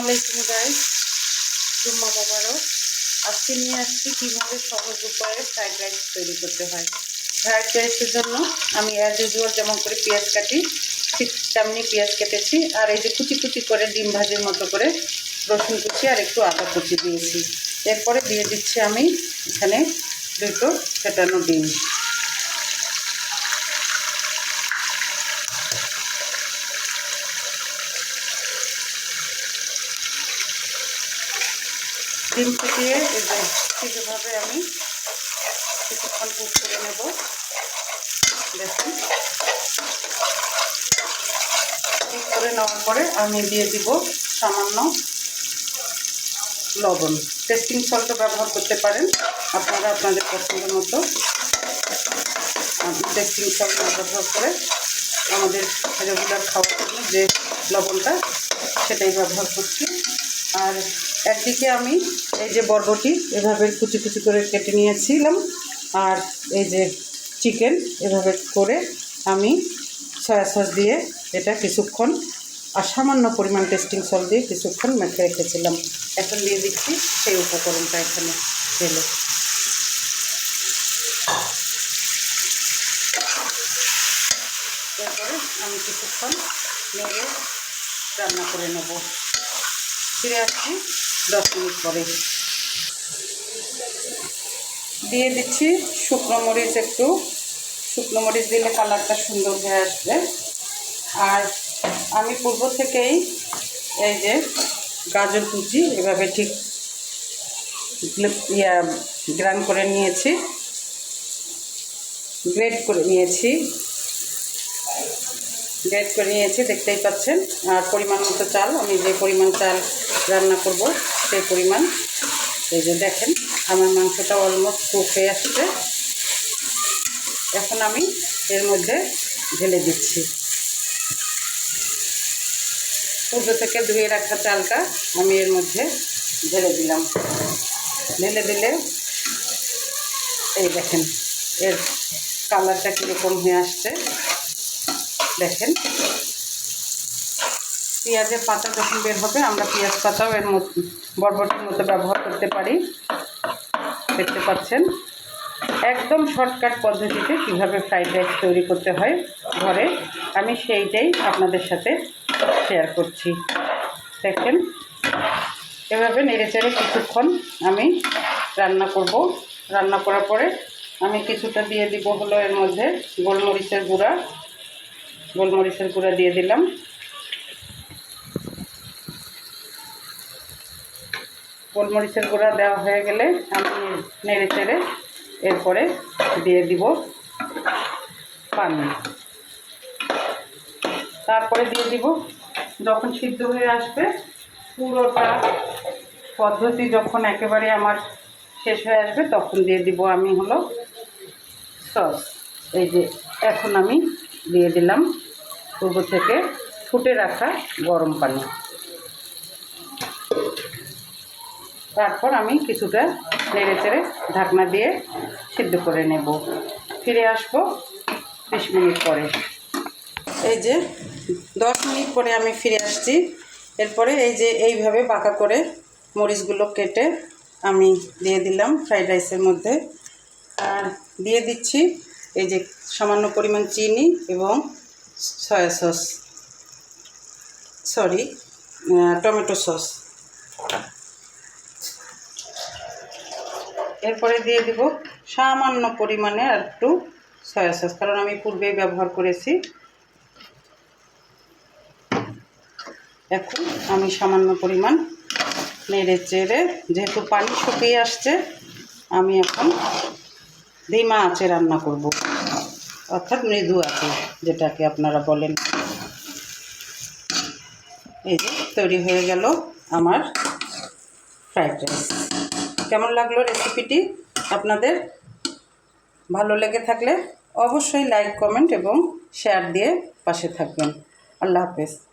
আলাইকুম গাইস জুম্মা মোবারক। আজকে নিয়ে আসছি কীভাবে সহজ উপায়ে ফ্রাইড রাইস তৈরি করতে হয়। ফ্রাইড রাইসের জন্য আমি অ্যাজ ইউজুয়াল যেমন করে পেঁয়াজ কাটি, ঠিক তেমনি পেঁয়াজ কেটেছি। আর এই যে কুচি কুচি করে ডিম ভাজির মতো করে রসুন কুচি আর একটু আদা কুচি দিয়েছি। এরপরে দিয়ে দিচ্ছি আমি এখানে দুটো ফেটানো ডিম। ডিম ফুটিয়ে ঠিকভাবে আমি কিছুক্ষণ কুক করে নেব। দেখুন। কুক করে নেওয়ার পরে আমি দিয়ে দিব সামান্য লবণ। টেস্টিং সল্টও ব্যবহার করতে পারেন। আপনারা আপনাদের পছন্দ মতো টেস্টিং সল্ট ব্যবহার করে আমাদের রেগুলার খাওয়ার জন্য যে লবণটা সেটাই ব্যবহার করছি। আর একদিকে আমি এই যে বরবটি, এভাবে কুচি কুচি করে কেটে নিয়েছিলাম। আর এই যে চিকেন, এভাবে করে আমি সয়া সস দিয়ে এটা কিছুক্ষণ, আর সামান্য পরিমাণ টেস্টিং সল দিয়ে কিছুক্ষণ মেখে রেখেছিলাম। এখন দিয়ে দিচ্ছি সেই উপকরণটা এখানে এরপরে আমি কিছুক্ষণ নেড়ে রান্না করে নেব। ফিরে আসছি। দশ মিনিট পরে। দিয়ে দিচ্ছি শুকনো মরিচ একটু। শুকনো মরিচ দিলে কালারটা সুন্দর হয়ে আসবে। আর আমি পূর্ব থেকেই এই যে গাজর কুচি এভাবে ঠিক ইয়া গ্রান করে নিয়েছি। গ্রেড করে নিয়েছি। গ্রেড করে নিয়েছি, দেখতেই পাচ্ছেন। আর পরিমাণ মতো চাল, আমি যে পরিমাণ চাল রান্না করব, সেই পরিমাণ। এই যে দেখেন, আমার মাংসটা অলমোস্ট কুক হয়ে আসছে। এখন আমি এর মধ্যে ঢেলে দিচ্ছি। পুজো থেকে ধুয়ে রাখা চালটা আমি এর মধ্যে ঢেলে দিলাম। ঢেলে দিলে এই দেখেন, এর কালারটা কীরকম হয়ে আসছে। দেখেন। পেঁয়াজের পাতা যখন বের হবে, আমরা পেঁয়াজ পাতাও এর মতো বরবটির মতো ব্যবহার করতে পারি। দেখতে পাচ্ছেন? একদম শর্টকাট পদ্ধতিতে কীভাবে ফ্রাইড রাইস তৈরি করতে হয় ঘরে, আমি সেইটাই আপনাদের সাথে শেয়ার করছি। দেখেন? এভাবে নেড়ে চেড়ে কিছুক্ষণ আমি রান্না করব। রান্না করার পরে আমি কিছুটা দিয়ে দিব হলো এর মধ্যে গোলমরিচের গুঁড়া গোলমরিচের গুঁড়া দিয়ে দিলাম। গোলমরিচের গুঁড়া দেওয়া হয়ে গেলে আমি নেড়ে চেড়ে এরপরে দিয়ে দিব পানি। তারপরে দিয়ে দিব, যখন সিদ্ধ হয়ে আসবে, পুরোটা পদ্ধতি যখন একেবারে আমার শেষ হয়ে আসবে, তখন দিয়ে দিব আমি হলো সস। এই যে, এখন আমি দিয়ে দিলাম পূর্ব থেকে ফুটে রাখা গরম পানি। তারপর আমি কিছুটা নেড়ে চেড়ে ঢাকনা দিয়ে সিদ্ধ করে নেব। ফিরে আসব বিশ মিনিট পরে। এই যে দশ মিনিট পরে আমি ফিরে আসছি। এরপরে এই যে এইভাবে বাঁকা করে মরিচগুলো কেটে আমি দিয়ে দিলাম ফ্রাইড রাইসের মধ্যে। আর দিয়ে দিচ্ছি এই যে সামান্য পরিমাণ চিনি এবং soya sauce sorry tomato sauce. এরপরে দিয়ে দিব সামান্য পরিমাণে আর একটু সয়া সস, কারণ আমি পূর্বেই ব্যবহার করেছি। এখন আমি সামান্য পরিমাণ নেড়ে চেড়ে, যেহেতু পানি শুকিয়ে আসছে, আমি এখন ধিমা আছে, রান্না করব। অর্থাৎ মৃদু আছে, যেটাকে আপনারা বলেন। এই যে, তৈরি হয়ে গেল আমার ফ্রাইড রাইস। কেমন লাগল রেসিপিটি আপনাদের? ভালো লেগে থাকলে অবশ্যই লাইক, কমেন্ট এবং শেয়ার দিয়ে পাশে থাকবেন। আল্লাহ হাফেজ।